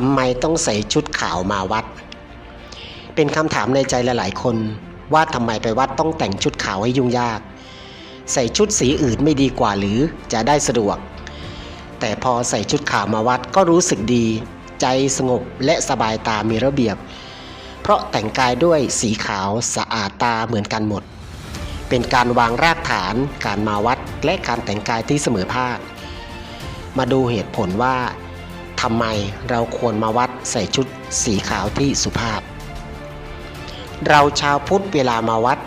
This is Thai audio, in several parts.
ทำไมต้องใส่ชุดขาวมาวัด เป็นคำถามในใจหลายๆ คนว่าทำไมไปวัดต้องแต่งชุดขาวให้ยุ่งยาก ใส่ชุดสีอื่นไม่ดีกว่าหรือจะได้สะดวก แต่พอใส่ชุดขาวมาวัดก็รู้สึกดี ใจสงบและสบายตามีระเบียบ เพราะแต่งกายด้วยสีขาวสะอาดตาเหมือนกันหมด เป็นการวางรากฐาน การมาวัดและการแต่งกายที่เสมอภาคมาดูเหตุผลว่า ทำไมเราควรมาวัดใส่ชุดสีขาวที่สุภาพ เราชาวพุทธเวลามาวัด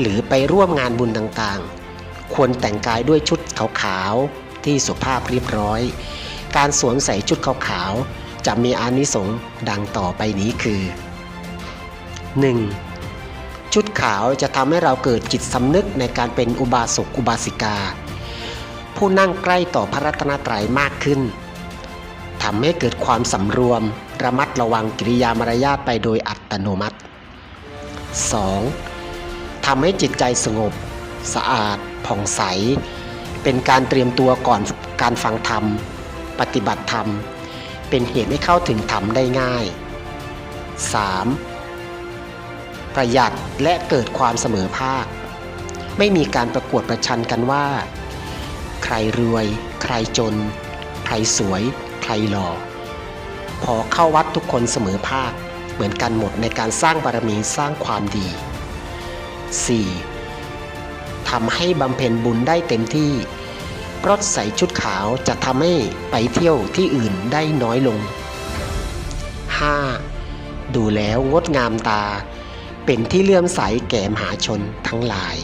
หรือไปร่วมงานบุญต่างๆ ควรแต่งกายด้วยชุดขาวๆที่สุภาพเรียบร้อย การสวมใส่ชุดขาวๆจะมีอานิสงส์ดังต่อไปนี้คือ 1. ชุดขาวจะทำให้เราเกิดจิตสำนึกในการเป็นอุบาสกอุบาสิกา ผู้นั่งใกล้ต่อพระรัตนตรัยมากขึ้น ทำให้เกิดความสำรวม ระมัดระวังกิริยามารยาทไปโดยอัตโนมัติ 2. ทำให้จิตใจสงบ สะอาด ผ่องใส เป็นการเตรียมตัวก่อนการฟังธรรม ปฏิบัติธรรม เป็นเหตุให้เข้าถึงธรรมได้ง่าย 3. ประหยัดและเกิดความเสมอภาค ไม่มีการประกวดประชันกันว่า ใครรวย ใครจน ใครสวย ใครหล่อพอเข้าวัดทุกคนเสมอภาค เหมือนกันหมดในการสร้างบารมีสร้างความดี 4. ทำให้บำเพ็ญบุญได้เต็มที่เพราะใส่ชุดขาวจะทำให้ไปเที่ยวที่อื่นได้น้อยลง 5. ดูแล้วงดงามตา เป็นที่เลื่อมใสแก่มหาชนทั้งหลาย